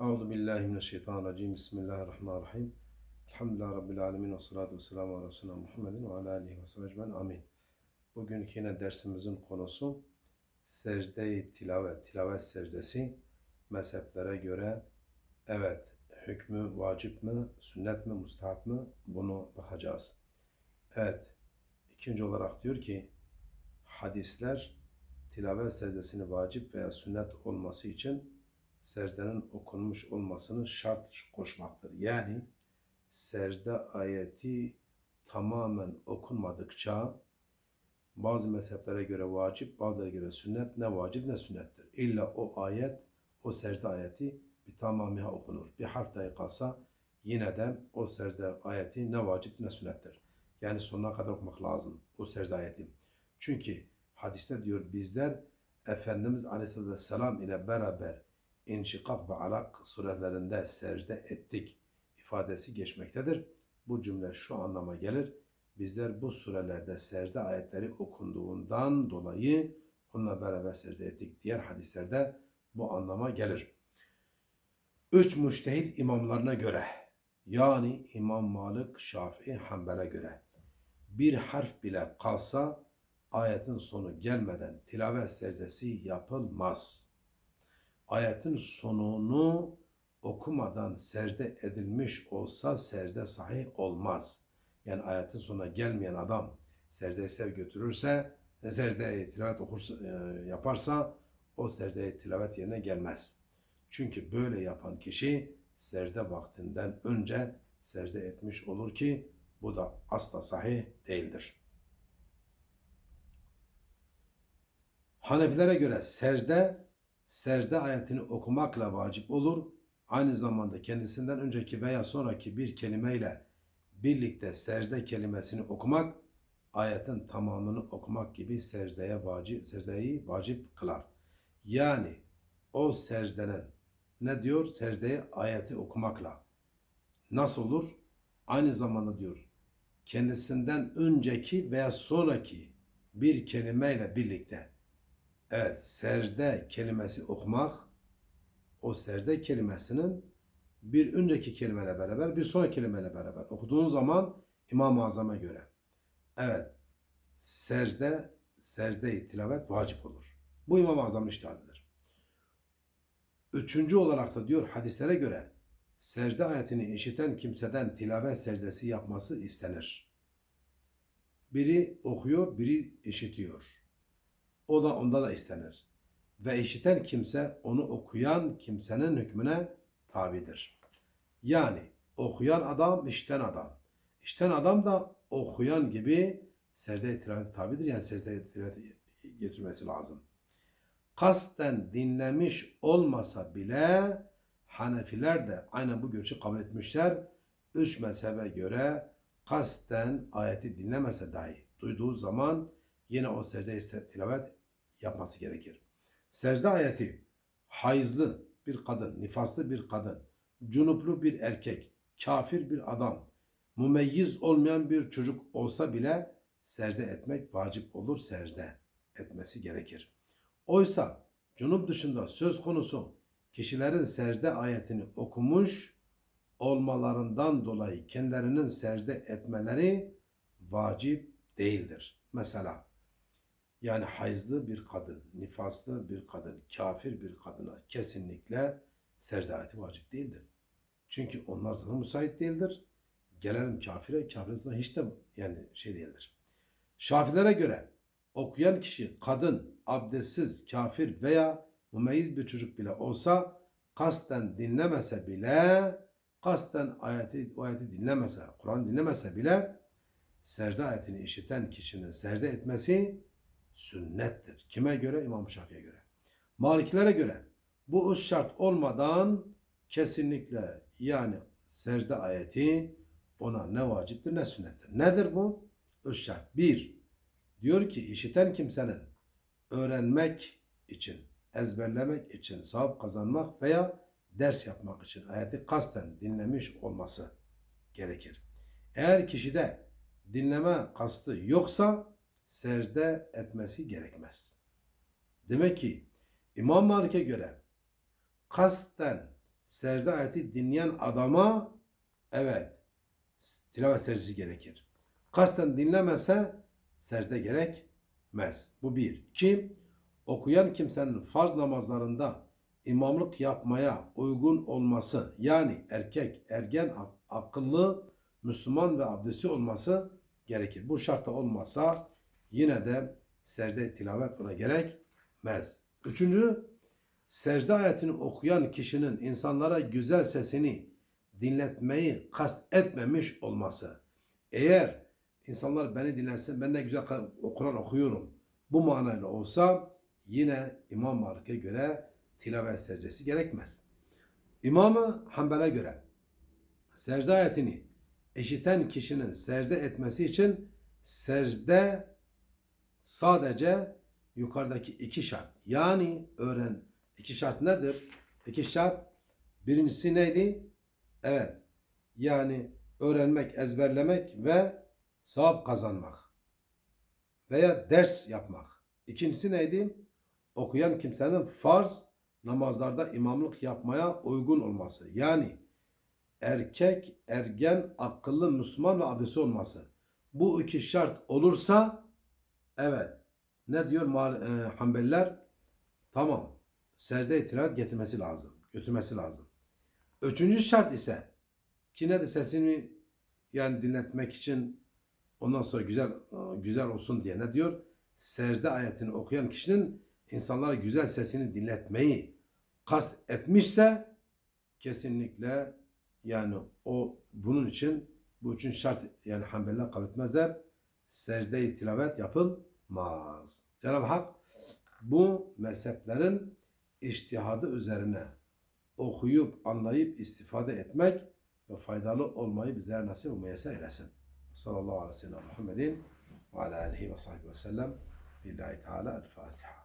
Euzu billahi mineşşeytanirracim. Bismillahirrahmanirrahim. Elhamdülillahi rabbil alamin ve salatu vesselamu ala resulina Muhammedin ve ala alihi ve sahbihi. Amin. Bugünkü yine dersimizin konusu secde-i tilavet, tilavet secdesi mezheplere göre evet hükmü vacip mi, sünnet mi, mustahap mı bunu bakacağız. Evet. ikinci olarak diyor ki hadisler tilavet secdesini vacip veya sünnet olması için secdenin okunmuş olmasını şart koşmaktır. Yani secde ayeti tamamen okunmadıkça bazı mezheplere göre vacip, bazılarına göre sünnet ne vacip ne sünnettir. İlla o ayet, o secde ayeti bir tamamıyla okunur. Bir harf dahi kalsa yine de o secde ayeti ne vacip ne sünnettir. Yani sonuna kadar okumak lazım o secde ayeti. Çünkü hadiste diyor bizler Efendimiz Aleyhisselatü Vesselam ile beraber İnşikak ve Alak surelerinde secde ettik ifadesi geçmektedir. Bu cümle şu anlama gelir. Bizler bu surelerde secde ayetleri okunduğundan dolayı onunla beraber secde ettik. Diğer hadislerde bu anlama gelir. Üç müştehit imamlarına göre yani İmam Malik, Şafii, Hanbel'e göre bir harf bile kalsa ayetin sonu gelmeden tilavet secdesi yapılmaz. Ayetin sonunu okumadan secde edilmiş olsa secde sahih olmaz. Yani ayetin sonuna gelmeyen adam secdeye sev götürürse, secdeye tilavet okursa, e, yaparsa o secdeye tilavet yerine gelmez. Çünkü böyle yapan kişi secde vaktinden önce secde etmiş olur ki bu da asla sahih değildir. Hanefilere göre secde, secde ayetini okumakla vacip olur. Aynı zamanda kendisinden önceki veya sonraki bir kelimeyle birlikte secde kelimesini okumak, ayetin tamamını okumak gibi secdeye vacip, secdeyi vacip kılar. Yani o secdenin ne diyor? Secdeye ayeti okumakla. Nasıl olur? Aynı zamanda diyor, kendisinden önceki veya sonraki bir kelimeyle birlikte Evet, secde kelimesi okumak, o secde kelimesinin bir önceki kelimeyle beraber, bir sonraki kelimeyle beraber okuduğun zaman İmam-ı Azam'a göre. Evet, secde, secde tilavet vacip olur. Bu İmam-ı Azam'ın iştihadidir. Üçüncü olarak da diyor hadislere göre secde ayetini işiten kimseden tilavet secdesi yapması istenir. Biri okuyor, biri işitiyor. O da onda da istenir. Ve işiten kimse onu okuyan kimsenin hükmüne tabidir. Yani okuyan adam işten adam. İşten adam da okuyan gibi secde tilavete tabidir. Yani secde tilavete getirmesi lazım. Kasten dinlemiş olmasa bile Hanefiler de aynen bu görüşü kabul etmişler. Üç mezhebe göre kasten ayeti dinlemese dahi duyduğu zaman yine o secde tilavet yapması gerekir. Secde ayeti hayızlı bir kadın, nifaslı bir kadın, cunuplu bir erkek, kafir bir adam, mumeyyiz olmayan bir çocuk olsa bile secde etmek vacip olur, secde etmesi gerekir. Oysa cunup dışında söz konusu kişilerin secde ayetini okumuş olmalarından dolayı kendilerinin secde etmeleri vacip değildir. Mesela yani hayızlı bir kadın, nifaslı bir kadın, kafir bir kadına kesinlikle secde ayeti vacip değildir. Çünkü onlar zaten müsait değildir. Gelelim kafire, kafir zaten hiç de yani şey değildir. Şafilere göre okuyan kişi kadın, abdestsiz, kafir veya mümeyyiz bir çocuk bile olsa kasten dinlemese bile kasten ayeti, o ayeti dinlemese, Kur'an dinlemese bile secde ayetini işiten kişinin secde etmesi sünnettir. Kime göre? İmam Şafii'ye göre. Malikilere göre bu üç şart olmadan kesinlikle yani secde ayeti ona ne vaciptir ne sünnettir. Nedir bu? Üç şart. Bir, diyor ki işiten kimsenin öğrenmek için, ezberlemek için, sahip kazanmak veya ders yapmak için ayeti kasten dinlemiş olması gerekir. Eğer kişide dinleme kastı yoksa secde etmesi gerekmez. Demek ki İmam Malik'e göre kasten secde ayeti dinleyen adama evet tilavet secdesi gerekir. Kasten dinlemese secde gerekmez. Bu bir. İki, okuyan kimsenin farz namazlarında imamlık yapmaya uygun olması yani erkek, ergen, ak- akıllı, Müslüman ve abdesti olması gerekir. Bu şartta olmasa yine de secde tilavet ona gerekmez. Üçüncü, secde ayetini okuyan kişinin insanlara güzel sesini dinletmeyi kast etmemiş olması. Eğer insanlar beni dinlesin, ben ne güzel Kur'an okuyorum. Bu manayla olsa yine İmam Malik'e göre tilavet secdesi gerekmez. İmam-ı Hanbel'e göre secde ayetini eşiten kişinin secde etmesi için secde sadece yukarıdaki iki şart. Yani öğren. iki şart nedir? İki şart. Birincisi neydi? Evet. Yani öğrenmek, ezberlemek ve sevap kazanmak. Veya ders yapmak. İkincisi neydi? Okuyan kimsenin farz namazlarda imamlık yapmaya uygun olması. Yani erkek, ergen, akıllı, Müslüman ve abdesti olması. Bu iki şart olursa evet ne diyor e, Hanbeliler? Tamam. Secde itiraz getirmesi lazım. Götürmesi lazım. Üçüncü şart ise ki ne de sesini yani dinletmek için ondan sonra güzel güzel olsun diye ne diyor? Secde ayetini okuyan kişinin insanlara güzel sesini dinletmeyi kast etmişse kesinlikle yani o bunun için bu için şart yani Hanbeliler kabul etmezler. Secde-i tilavet yapılmaz. Cenab-ı Hak bu mezheplerin iştihadı üzerine okuyup anlayıp istifade etmek ve faydalı olmayı bizlere nasip müyesser eylesin. Sallallahu aleyhi ve sellem Muhammedin ve ala alihi ve sahbihi ve sellem. Lillahi Teala El Fatiha.